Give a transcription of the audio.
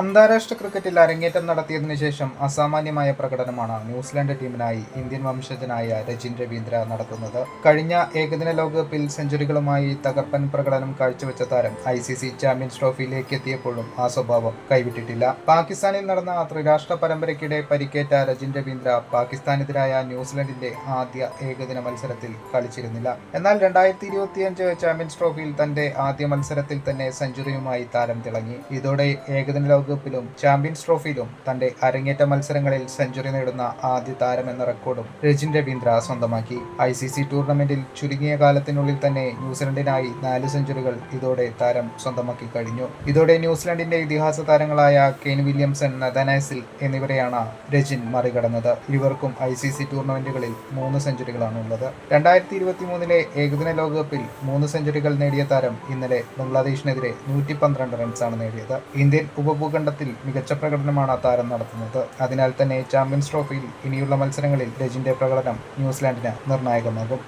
അന്താരാഷ്ട്ര ക്രിക്കറ്റിൽ അരങ്ങേറ്റം നടത്തിയതിനു ശേഷം അസാമാന്യമായ പ്രകടനമാണ് ന്യൂസിലാൻഡ് ടീമിനായി ഇന്ത്യൻ വംശജനായ രജിൻ രവീന്ദ്ര നടത്തുന്നത്. കഴിഞ്ഞ ഏകദിന ലോകകപ്പിൽ സെഞ്ചുറികളുമായി തകർപ്പൻ പ്രകടനം കാഴ്ചവെച്ച താരം ഐ സി സി ചാമ്പ്യൻസ് ട്രോഫിയിലേക്ക് എത്തിയപ്പോഴും ആ സ്വഭാവം കൈവിട്ടിട്ടില്ല. പാകിസ്ഥാനിൽ നടന്ന ത്രിരാഷ്ട്ര പരമ്പരയ്ക്കിടെ പരിക്കേറ്റ രജിൻ രവീന്ദ്ര പാകിസ്ഥാനെതിരായ ന്യൂസിലൻഡിന്റെ ആദ്യ ഏകദിന മത്സരത്തിൽ കളിച്ചിരുന്നില്ല. എന്നാൽ രണ്ടായിരത്തി ഇരുപത്തിയഞ്ച് ചാമ്പ്യൻസ് ട്രോഫിയിൽ തന്റെ ആദ്യ മത്സരത്തിൽ തന്നെ സെഞ്ചുറിയുമായി താരം തിളങ്ങി. ഇതോടെ ഏകദിന ലോകകപ്പിലും ചാമ്പ്യൻസ് ട്രോഫിയിലും തന്റെ അരങ്ങേറ്റ മത്സരങ്ങളിൽ സെഞ്ചുറി നേടുന്ന ആദ്യ താരമെന്ന റെക്കോർഡും രജിൻ രവീന്ദ്ര സ്വന്തമാക്കി. ഐ സി സി ടൂർണമെന്റിൽ ചുരുങ്ങിയ കാലത്തിനുള്ളിൽ തന്നെ ന്യൂസിലൻഡിനായി നാല് സെഞ്ചുറികൾ ഇതോടെ താരം സ്വന്തമാക്കി കഴിഞ്ഞു. ഇതോടെ ന്യൂസിലൻഡിന്റെ ഇതിഹാസ താരങ്ങളായ കെൻ വില്യംസൺ നദനാസിൽ എന്നിവരെയാണ് രജിൻ മറികടന്നത്. ഇവർക്കും ഐ സി സി ടൂർണമെന്റുകളിൽ മൂന്ന് സെഞ്ചുറികളാണ് ഉള്ളത് രണ്ടായിരത്തി ഇരുപത്തി മൂന്നിലെ ഏകദിന ലോകകപ്പിൽ മൂന്ന് സെഞ്ചുറികൾ നേടിയ താരം ഇന്നലെ ബംഗ്ലാദേശിനെതിരെ നൂറ്റി പന്ത്രണ്ട് റൺസാണ് നേടിയത്. ഇന്ത്യൻ ഉപഭൂഖണ്ഡത്തിൽ മികച്ച പ്രകടനമാണ് താരം നടത്തുന്നത്. അതിനാൽ തന്നെ ചാമ്പ്യൻസ് ട്രോഫിയിൽ ഇനിയുള്ള മത്സരങ്ങളിൽ രജിന്റെ പ്രകടനം ന്യൂസിലാൻഡിന് നിർണായകമാകും.